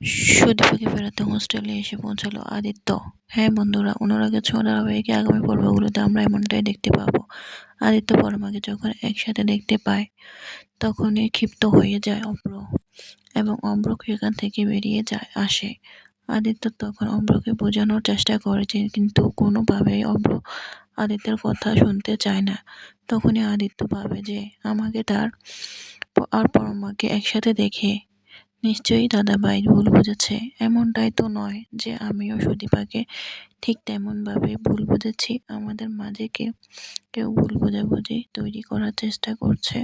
সুদীপাকে ফেরাতে হোস্টেলে এসে পৌঁছালো আদিত্য। হ্যাঁ বন্ধুরা অনুরাগের ছোঁয়া ধারাবাহিকে আগামী পর্বগুলোতে আমরা এমনটাই দেখতে পাবো। আদিত্য পরমাকে যখন একসাথে দেখতে পায়, তখনই ক্ষিপ্ত হয়ে যায় অব্র এবং অব্র সেখান থেকে বেরিয়ে যায়, আসে। আদিত্য তখন অব্রকে বোঝানোর চেষ্টা করেছে কিন্তু কোনোভাবেই অব্র আদিত্যের কথা শুনতে চায় না। তখনই আদিত্য ভাবে যে আমাকে তার আর পরমাকে একসাথে দেখে নিশ্চয়ই দাদাভাই ভুল বুঝেছে। এমনটাই তো নয় যে আমিও সুদীপাকে ঠিক তেমনভাবে ভুল বুঝেছি। আমাদের মাঝে কেউ কেউ ভুল বোঝাবুঝি তৈরি করার চেষ্টা করছে।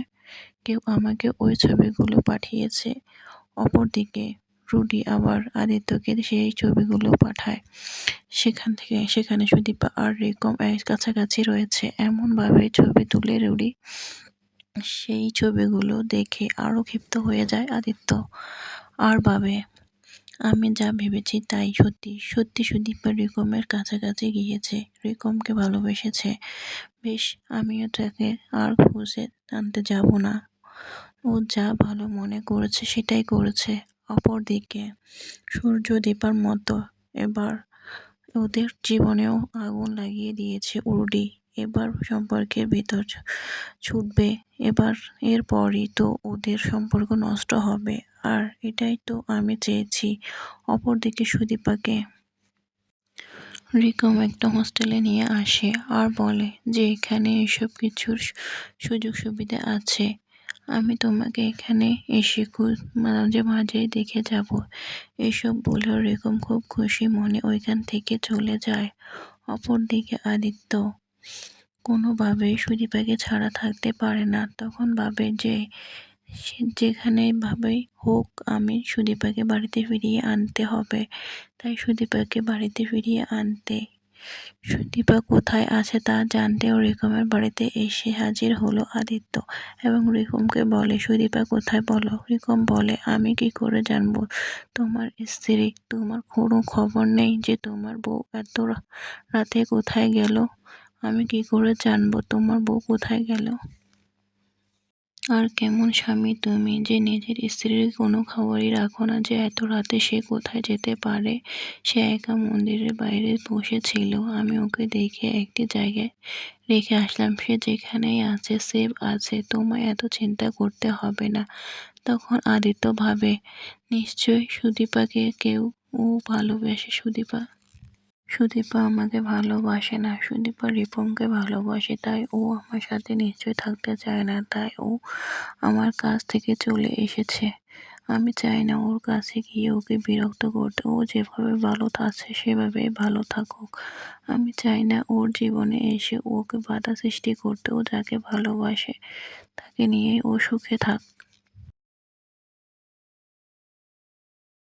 কেউ আমাকে ওই ছবিগুলো পাঠিয়েছে। অপরদিকে রুডি আবার আদিত্যকে সেই ছবিগুলো পাঠায়। সেখান থেকে, সেখানে সুদীপা আর রেকম কাছাকাছি রয়েছে। এমনভাবে ছবি তুলে রুডি সেই ছবিগুলো দেখে আরও ক্ষিপ্ত হয়ে যায় আদিত্য। আর ভাবে, আমি যা ভেবেছি তাই সত্যি সত্যি সুদীপা রিকমের কাছাকাছি গিয়েছে, রেকমকে ভালোবেসেছে। বেশ, আমিও তাকে আর খুঁজে টানতে যাব না। ও যা ভালো মনে করেছে সেটাই করেছে। অপরদিকে সূর্য দীপার মতো এবার ওদের জীবনেও আগুন লাগিয়ে দিয়েছে উর্ডি। এবার সম্পর্কের ভিতর ছুটবে। এবার, এরপরই তো ওদের সম্পর্ক নষ্ট হবে। আর এটাই তো আমি চেয়েছি। অপরদিকে সুদীপাকে রিকম একটা হোস্টেলে নিয়ে আসে আর বলে যে এখানে এসব কিছুর সুযোগ সুবিধা আছে। আমি তোমাকে এখানে এসে খুব মাঝে মাঝেই দেখে যাব। এসব বলেও রেকম খুব খুশি মনে ওইখান থেকে চলে যায়। অপরদিকে আদিত্য কোনোভাবেই সুদীপাকে ছাড়া থাকতে পারে না। তখন ভাবে যে যেখানে ভাবেই হোক, আমি সুদীপাকে বাড়িতে ফিরিয়ে আনতে হবে। তাই সুদীপাকে বাড়িতে ফিরিয়ে আনতে। সুদীপা কোথায় আছে তা জানতেও রেকমের বাড়িতে এসে হাজির হলো আদিত্য এবং রিকমকে বলে, সুদীপা কোথায় বলো? রিকম বলে, আমি কি করে জানব? তোমার স্ত্রী, তোমার কোনো খবর নেই যে তোমার বউ এত রাতে কোথায় গেল? আমি কি করে জানব তোমার বউ কোথায় গেল? আর কেমন স্বামী তুমি যে নিজের স্ত্রীর কোনো খবরই রাখো না যে এত রাতে সে কোথায় যেতে পারে? সে একা মন্দিরের বাইরে বসেছিল আমি ওকে দেখে একটি জায়গায় রেখে আসলাম। সে যেখানেই আছে সেভ আছে। তোমায় এত চিন্তা করতে হবে না। তখন আদিত্য ভাবে, নিশ্চয়ই সুদীপাকে কেউ ও ভালোবেসে সুদীপা? সুদীপা আমাকে ভালোবাসে না। সুদীপা রিপনকে ভালোবাসে, তাই ও আমার সাথে নিশ্চয়ই থাকতে চায় না, তাই ও আমার কাছ থেকে চলে এসেছে। আমি চাই না ওর কাছে গিয়ে ওকে বিরক্ত করতে। ও যেভাবে ভালো থাকছে, সেভাবেই ভালো থাকুক। আমি চাই না ওর জীবনে এসে ওকে বাধা সৃষ্টি করতে। ও যাকে ভালোবাসে, তাকে নিয়েই ও সুখে থাক।